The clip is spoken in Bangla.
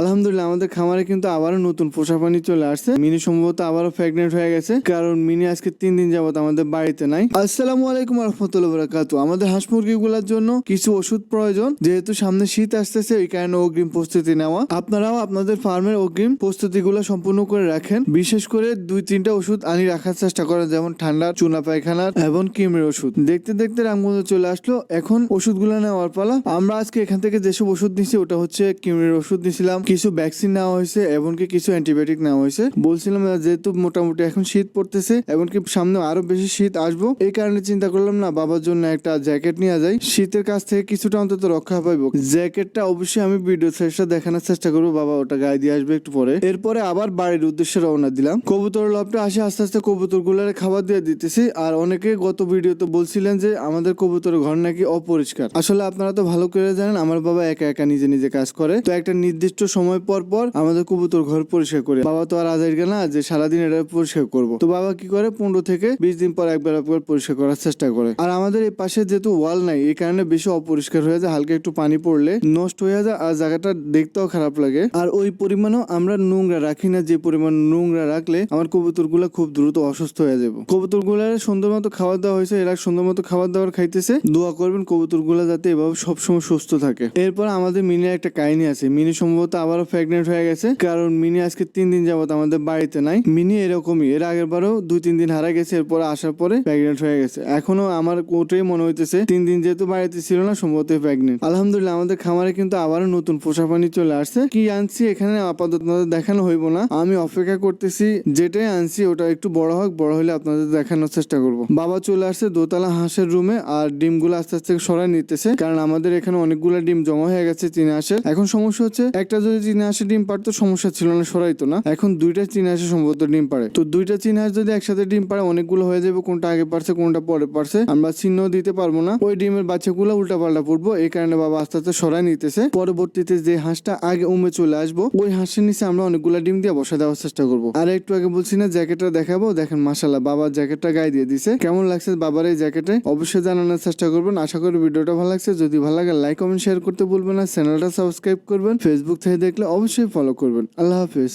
আলহামদুলিল্লাহ, আমাদের খামারে কিন্তু আবারও নতুন পোষা পানি চলে আসছে। মিনি সম্ভবত আবারও প্রেগনেন্ট হয়ে গেছে, কারণ মিনি আজকে তিন দিন যাবত আমাদের বাড়িতে নাই। আসসালামু আলাইকুম রহমতুল্লাহ বরাকাতু আমাদের হাঁস মুরগিগুলোর জন্য কিছু ওষুধ প্রয়োজন, যেহেতু সামনে শীত আসতেছে, এই কারণে অগ্রিম প্রস্তুতি নেওয়া। আপনারাও আপনাদের ফার্মের অগ্রিম প্রস্তুতিগুলো সম্পূর্ণ করে রাখেন। বিশেষ করে দুই তিনটা ওষুধ আনি রাখার চেষ্টা করেন, যেমন ঠান্ডা চুনা পায়খানার এবং কিমের ওষুধ। দেখতে দেখতে রামগঞ্জ চলে আসলো, এখন ওষুধগুলো নেওয়ার পালা। আমরা আজকে এখান থেকে যেসব ওষুধ নিছি, ওটা হচ্ছে কিমের ওষুধ নিছিলাম। কিছু ভ্যাকসিন নেওয়া হয়েছে, এমনকি কিছু অ্যান্টিবায়োটিক নেওয়া হয়েছে। বলছিলাম যেহেতু মোটামুটি এখন শীত পড়তেছে, এমনকি সামনে আরও বেশি শীত আসব, এই কারণে চিন্তা করলাম না, বাবার জন্য একটা জ্যাকেট নিয়ে যাই। শীতের কাছ থেকে কিছুটা অন্তত রক্ষা পাইবো। জ্যাকেটটা অবশ্যই আমি ভিডিও শেষটা দেখানোর চেষ্টা করব, বাবা ওটা গায়ে দিয়ে আসবে একটু পরে। এরপরে আবার বাড়ির উদ্দেশ্যে রওনা দিলাম। কবুতর লবটা আসে আস্তে আস্তে কবুতরগুলার খাবার দিয়ে দিতেছি। আর অনেকে গত ভিডিওতে বলছিলেন যে, আমাদের কবুতরের ঘর নাকি অপরিষ্কার? আসলে আপনারা তো ভালো করে জানেন, আমার বাবা একা একা নিজে নিজে কাজ করে। তো একটা নির্দিষ্ট সময় পর পর আমাদের কবুতর ঘর পরিষ্কার করে বাবা তো আর আজাইর না যে সারাদিন এটা পরিষ্কার করব। তো বাবা কি করে? পনেরো থেকে বিশ দিন পর একবার একবার পরিষ্কার করার চেষ্টা করে। আর আমাদের এই পাশে যেহেতু ওয়াল নাই, এই কারণে বেশি অপরিষ্কার হয়ে যায়, হালকা একটু পানি পড়লে নষ্ট হয়ে যায় আর জায়গাটা দেখতেও খারাপ লাগে। আর ওই পরিমাণও আমরা নোংরা রাখি না, যে পরিমাণ নোংরা রাখলে আমার কবুতরগুলা খুব দ্রুত অসুস্থ হয়ে যাবে। কবুতরগুলার সুন্দর মতো খাবার দেওয়া হয়েছে, এরা সুন্দর মতো খাবার দাবার খাইতেছে। দোয়া করবেন কবুতরগুলা যাতে এভাবে সবসময় সুস্থ থাকে। এরপর আমাদের মিনি একটা কাহিনী আছে। মিনি সম্ভবত আবারও প্রেগনেন্ট হয়ে গেছে। কারণ মিনি আজকে তিন দিন যাবত আমাদের বাড়িতে নাই। মিনি এরকমই, এর আগের বারও দুই, তিন দিন হারা গেছে, এরপর আসার পরে প্রেগনেন্ট হয়ে গেছে। এখনও আমার ওটাই মনে হইতেছে, তিন দিন যেহেতু বাড়িতে ছিল না, সম্ভবত প্রেগনেন্ট আলহামদুলিল্লাহ, আমাদের খামারে কিন্তু আবারও নতুন পোষা পানি চলে আসছে। কি আনছি এখানে আপাতত দেখানো হইব না। আমি অপেক্ষা করতেছি, যেটাই আনছি ওটা একটু বড় হোক, বড় হলে আপনাদের দেখানোর চেষ্টা করব। বাবা চলে আসছে দোতলা হাঁসের রুমে আর ডিমগুলো আস্তে আস্তে সরাই নিতেছে। কারণ আমাদের এখানে অনেকগুলো ডিম জমা হয়ে গেছে, চীনে হাঁসের এখন সমস্যা হচ্ছে, একটা যদি চীনে হাঁসের ডিম পারতো সমস্যা ছিল না সরাইতো না। এখন দুইটা চীনে হাঁসের সম্ভবত ডিম পারে তো দুইটা চীনে হাঁস যদি একসাথে ডিম পারে অনেকগুলো হয়ে যাবে, কোনটা আগে পারছে কোনটা পরে পারছে আমরা চিহ্ন দিতে পারব না। ওই ডিমের বাচ্চাগুলো উল্টা পাল্টা পড়ব। এই কারণে বাবা আস্তে আস্তে সরাই নিতেছে। পরবর্তীতে যে হাঁসটা আগে উমে চলে আসব, ওই হাঁসের নিচে আমরা অনেকগুলো ডিম দিয়ে বসা দেওয়ার চেষ্টা করব। আর একটু আগে বলছি না, জ্যাকেটটা দেখাবো? দেখেন মাসাল্লাহ বাবার জ্যাকেটটা গায়ে দিয়ে দিছে। কেমন লাগছে বাবার এই জ্যাকেটে? অবশ্যই জানানোর চেষ্টা করবেন। আশা করি ভিডিওটা ভালো লাগছে। যদি ভালো লাগে লাইক কমেন্ট শেয়ার করতে বলবেন না। চ্যানেলটা সাবস্ক্রাইব করবেন। ফেসবুক থেকে দেখলে অবশ্যই ফলো করবেন। আল্লাহ হাফিজ।